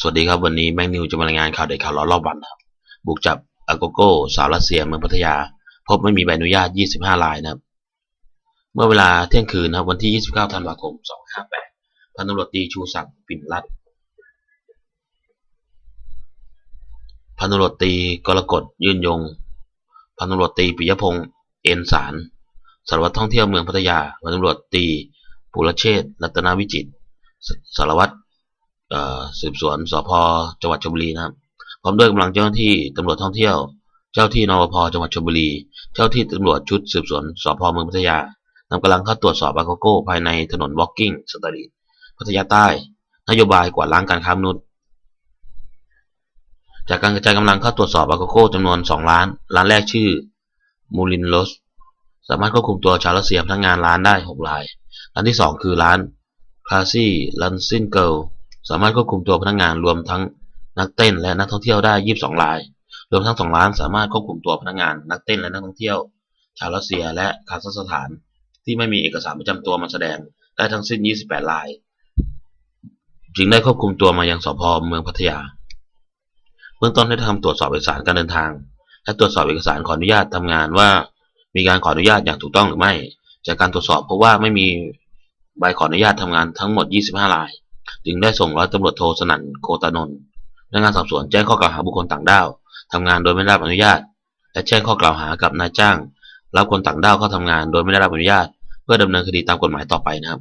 สวัสดีครับวันนี้แมงนิวจะมารายงานข่าวเด็ดข่าวร้อนรอบวันนะครับบุกจับอาโกโก้สาวรัสเซียเมืองพัทยา พบไม่มีใบอนุญาต 25 รายนะครับ เมื่อเวลาเที่ยงคืนนะครับวันที่ 29 ธันวาคม 258 พันตำรวจตีชูศักดิ์ปิ่นรัตนพันตำรวจตีกรกฎยืนยง พันตำรวจตีปิยพงษ์เอ็นสารสารวัตรท่องเที่ยวเมืองพัทยาพันตำรวจตีปุรเชษรัตนวิจิตรสารวัตร สืบสวนสพจังหวัดชลบุรีนะครับพร้อมด้วยกำลังเจ้าหน้าที่ตำรวจท่องเที่ยว เจ้าที่นปภจังหวัดชลบุรี เจ้าที่ตำรวจชุดสืบสวนสพเมืองพัทยานำกำลังเข้าตรวจสอบบาโกโก้ภายในถนน Walking สตรีทพัทยาใต้ นโยบายกวาดล้างการค้ามนุษย์ จากการกระจายกำลังเข้าตรวจสอบบาโกโก้จำนวน 2 ล้าน ร้านแรกชื่อมูลินโลสสามารถควบคุมตัวชาวรัสเซียพนักงานร้านได้ 6 ราย ร้านที่ 2 คือร้านคลาซี่ลันซินเกิล สามารถควบคุมตัวพนักงานรวมทั้งนักเต้นและนักท่องเที่ยวได้ 22 ราย รวมทั้ง 2 ล้านสามารถควบคุมตัวพนักงานนักเต้นและนักท่องเที่ยว ชาวรัสเซียและคาซัคสถาน ที่ไม่มีเอกสารประจำตัวมาแสดงได้ทั้งสิ้น 28 ราย จึงได้ควบคุมตัวมายังสพเมืองพัทยา เบื้องต้นได้ทำตรวจสอบเอกสารการเดินทาง และตรวจสอบเอกสารขออนุญาตทำงานว่า มีการขออนุญาตอย่างถูกต้องหรือไม่ จากการตรวจสอบพบว่าไม่มีใบขออนุญาตทำงานทั้งหมด 25 ราย จึงได้ส่งร้อยตำรวจโทสนั่นโคตานนท์พนักงานสอบสวนแจ้งข้อกล่าวหาบุคคลต่างด้าวทำงานโดยไม่ได้รับอนุญาต และแจ้งข้อกล่าวหากับนายจ้าง รับคนต่างด้าวเข้าทำงานโดยไม่ได้รับอนุญาต เพื่อดำเนินคดีตามกฎหมายต่อไปนะครับ